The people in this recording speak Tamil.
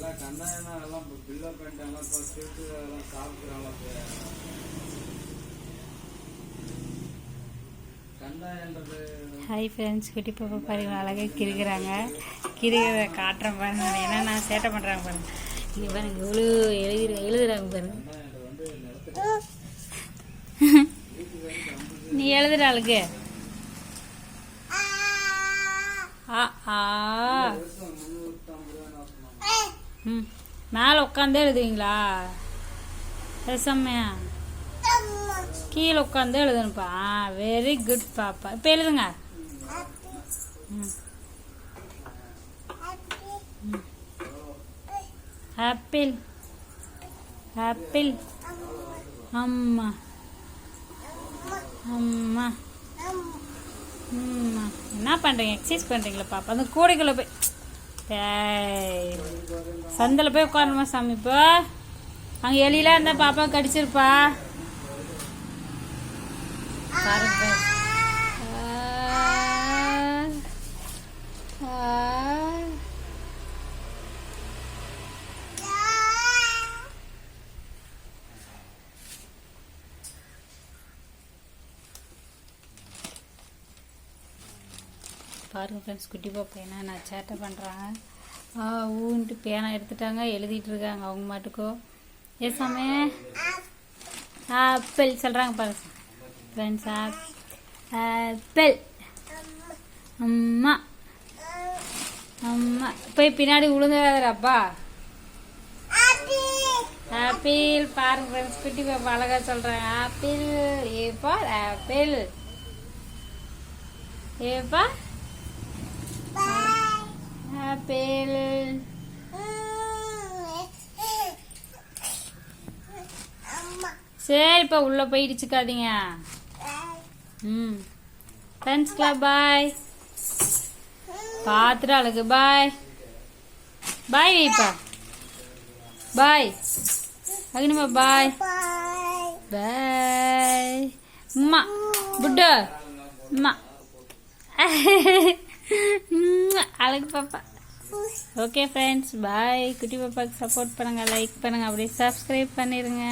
எல்லாம் பில்லப் பண்ணிட்டாங்க இப்போ கேட்டு எல்லாம் சாப்பிட்றாங்க கண்டாயன்றது ஹாய் ஃப்ரெண்ட்ஸ் குட்டி பாப்பா பாருங்க அழகாக கிறுக்கிறாங்க. கிறுகிறத காட்டுறேன் பாருங்க. ஏன்னா நான் சேட்டை பண்ணுறாங்க பாருங்க. இங்கே பாருங்க எவ்வளோ எழுதுற எழுதுறாங்க பாருங்க. நீ எழுதுற ஆளுக்கு. ஆ ஆ. ம். மேலே உட்காந்தே எழுதுவீங்களா? பேசாமையா கீழே உட்காந்தே எழுதணுப்பா வெரி குட் பாப்பா. இப்போ எழுதுங்க. ம். ஆப்பிள் ஆப்பிள் அம்மா. அம்மா. அம்மா. என்ன பண்ணுறீங்க எக்ஸசைஸ் பண்ணுறீங்களா பாப்பா. அந்த கூடைக்குள்ளே போய் சந்தில் போய் உட்காரணுமா சாமி இப்போ? அங்கே எலியெலாம் இருந்தால் பாப்பா கடிச்சிருப்பா. பாருங்க. பாருங்கள் ஃப்ரெண்ட்ஸ் குட்டி பாப்பா என்ன நான் சேட்டை பண்ணுறாங்க ஆ ஊன்ட்டு பேனா எடுத்துட்டாங்க எழுதிட்டு இருக்காங்க அவங்க மாட்டுக்கோ. ஏசாமே ஆப்பிள் சொல்கிறாங்க பாருங்க. ஃப்ரெண்ட்ஸ் ஆப்பிள் அம்மா. அம்மா. போய் பின்னாடி விழுந்துடாதரப்பா ஆப்பிள். பாருங்க ஃப்ரெண்ட்ஸ் குட்டி பாப்பா அழகாக சொல்கிறாங்க ஆப்பிள். ஏப்பா ஆப்பிள். ஏப்பா. ஆப்பிள் சரிப்பா உள்ள போய் இடிச்சுக்காதீங்க. ம். ஃப்ரெண்ட்ஸ்லாம் பாய் பார்த்துட்டு அழகு பாய் பாய் வைப்பா பாய் அக்னிமா பாய் பாய் அம்மா புட்டு அம்மா அழகு பாப்பா. ஓகே ஃப்ரெண்ட்ஸ் பாய் குட்டி பாப்பாவுக்கு சப்போர்ட் பண்ணுங்க லைக் பண்ணுங்கள் அப்படியே சப்ஸ்கிரைப் பண்ணிடுங்க